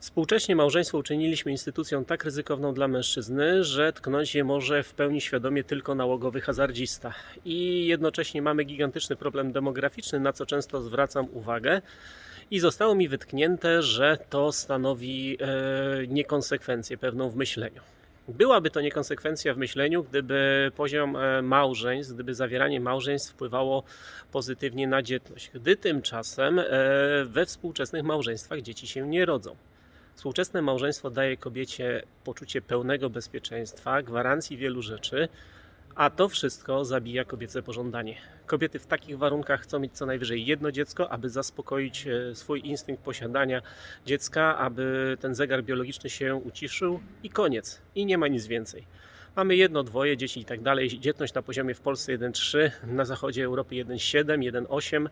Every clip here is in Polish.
Współcześnie małżeństwo uczyniliśmy instytucją tak ryzykowną dla mężczyzny, że tknąć je może w pełni świadomie tylko nałogowy hazardzista. I jednocześnie mamy gigantyczny problem demograficzny, na co często zwracam uwagę. I zostało mi wytknięte, że to stanowi e, niekonsekwencję pewną w myśleniu. Byłaby to niekonsekwencja w myśleniu, gdyby poziom e, małżeństw, gdyby zawieranie małżeństw wpływało pozytywnie na dzietność. Gdy tymczasem e, we współczesnych małżeństwach dzieci się nie rodzą. Współczesne małżeństwo daje kobiecie poczucie pełnego bezpieczeństwa, gwarancji wielu rzeczy, a to wszystko zabija kobiece pożądanie. Kobiety w takich warunkach chcą mieć co najwyżej jedno dziecko, aby zaspokoić e, swój instynkt posiadania dziecka, aby ten zegar biologiczny się uciszył i koniec. I nie ma nic więcej. Mamy jedno, dwoje dzieci i tak dalej. Dzietność na poziomie w Polsce 1,3, na zachodzie Europy 1,7, 1,8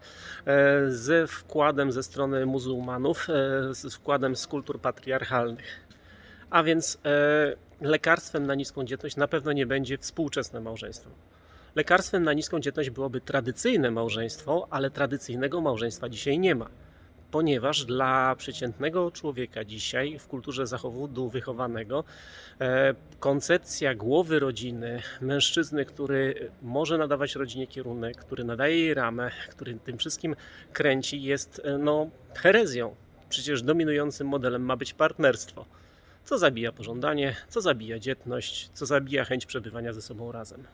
e, ze wkładem ze strony muzułmanów, e, z wkładem z kultur patriarchalnych. A więc e, lekarstwem na niską dzietność na pewno nie będzie współczesne małżeństwo. Lekarstwem na niską dzietność byłoby tradycyjne małżeństwo, ale tradycyjnego małżeństwa dzisiaj nie ma. Ponieważ dla przeciętnego człowieka dzisiaj w kulturze zachowu wychowanego e, koncepcja głowy rodziny, mężczyzny, który może nadawać rodzinie kierunek, który nadaje jej ramę, który tym wszystkim kręci, jest e, no, herezją. Przecież dominującym modelem ma być partnerstwo co zabija pożądanie, co zabija dzietność, co zabija chęć przebywania ze sobą razem.